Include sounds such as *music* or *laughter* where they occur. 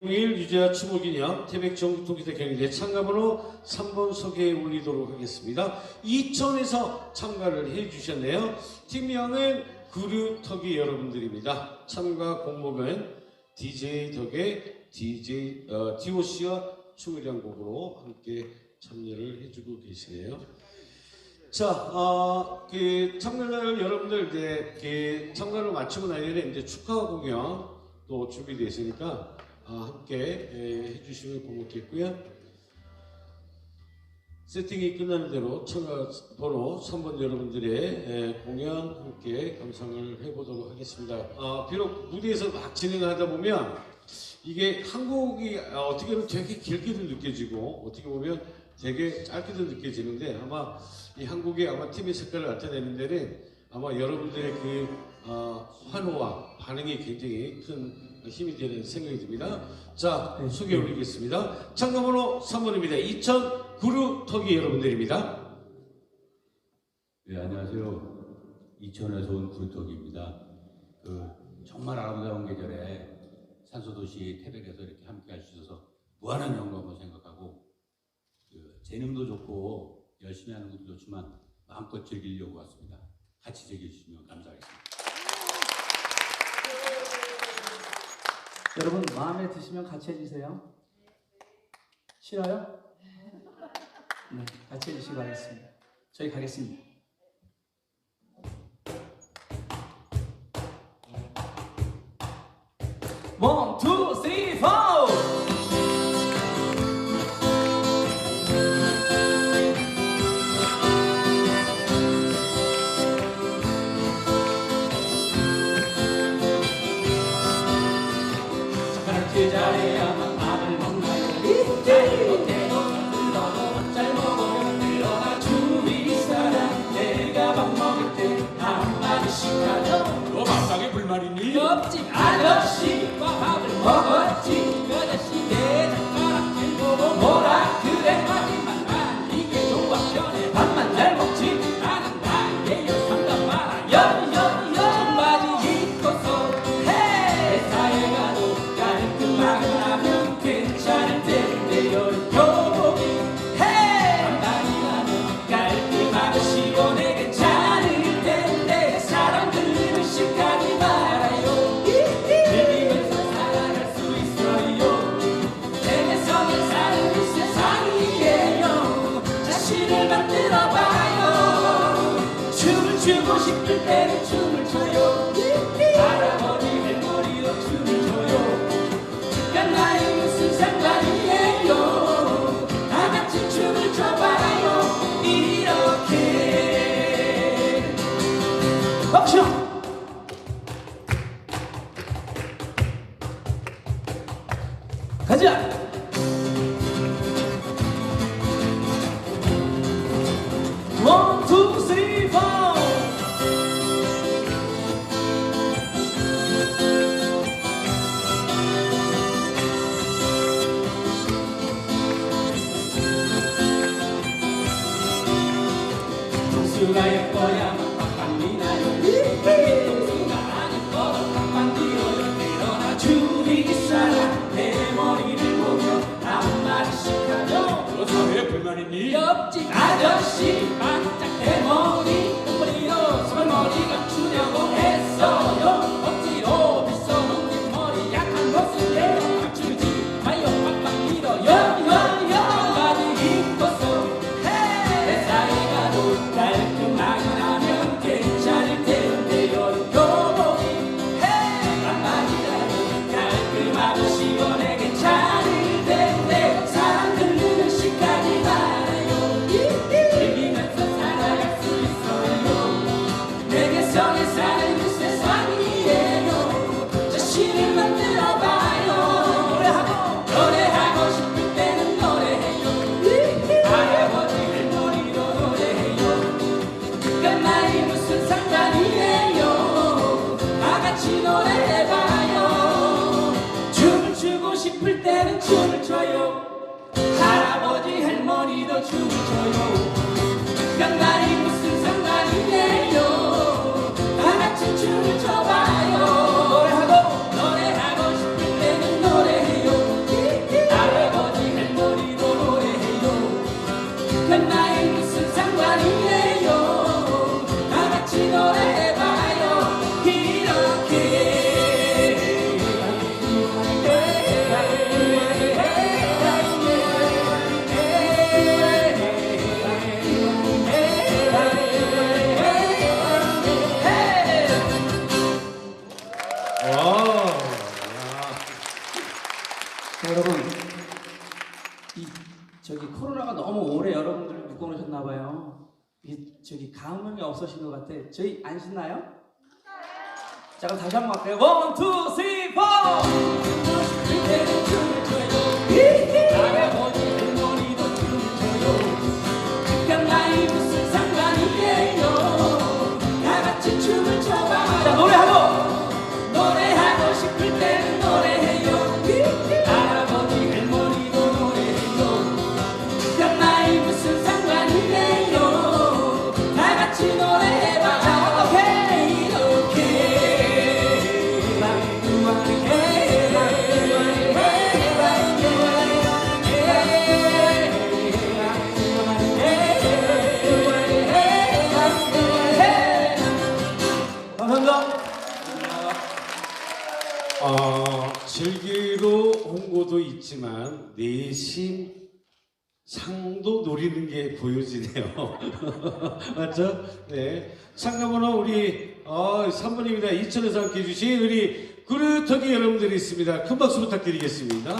일 유재하 추모기념 태백 전국통기대 경희대 참가번호 3번 소개해 올리도록 하겠습니다. 2천에서 참가를 해 주셨네요. 팀명은 구류터기 여러분들입니다. 참가 공목은 DJ 덕의 DJ 어, DOC와 춤이란 곡으로 함께 참여를 해주고 계시네요. 자, 어, 그 참가자 여러분들 이제 그 참가를 마치고 나니는 이제 축하 공연 또 준비되어 있으니까 아, 함께 에, 해주시면 고맙겠고요. 세팅이 끝나는 대로 참가 번호 3번 여러분들의 에, 공연 함께 감상을 해보도록 하겠습니다. 아, 비록 무대에서 막 진행하다 보면 이게 한 곡이 아, 어떻게 보면 되게 길게도 느껴지고 어떻게 보면 되게 짧게도 느껴지는데 아마 이 한 곡이 아마 팀의 색깔을 나타내는 데는 아마 여러분들의 그 어, 환호와 반응이 굉장히 큰 힘이 되는 생각이 듭니다. 자, 소개 올리겠습니다. 참가번호 3번입니다. 2000 구루 터기 여러분들입니다. 네, 안녕하세요. 이천에서 온 구루떡입니다. 그 정말 아름다운 계절에 산소도시 태백에서 이렇게 함께 할 수 있어서 무한한 영광으로 생각하고 그 재능도 좋고 열심히 하는 것도 좋지만 마음껏 즐기려고 왔습니다. 같이 즐겨주시면 감사하겠습니다. 여러분 마음에 드시면 같이 해주세요. 싫어요? 네, 같이 해주시기 바라겠습니다. 저희 가겠습니다. 원, 투, 쓰리, 옆집 아저씨와 밥을 먹었지 때는 춤을 춰요. 할아버지 할머니도 춤을 춰요. 그깟 나이 무슨 상관이에요. 다 같이 춤을 춰봐요. 이렇게. 박수! 가자 동수가 예뻐야만 빡빡이 나요 동수가 안 예뻐도 빡빡 뛰어요 그러나 주위 사람 내 머리를 보며 한마디씩 하죠 너 사회에 불만 있니? 옆집 아저씨 반짝 대머리. 머리로 설머리가 주려고 여러분, 이 저기 코로나가 너무 오래 여러분들을 묶어놓으셨나 봐요. 이 저기 감흥이 없으신 것 같아. 저희 안 신나요? 자, 그럼 다시 한 번 할까요? 원, 투, 쓰리, 포! 어, 즐기로 홍보도 있지만 내심 상도 노리는 게 보여지네요. *laughs* 맞죠? 네. 참가번호 우리 어, 3번입니다. 이천에서 함께 해주신 우리 그루터기 여러분들이 있습니다. 큰 박수 부탁드리겠습니다.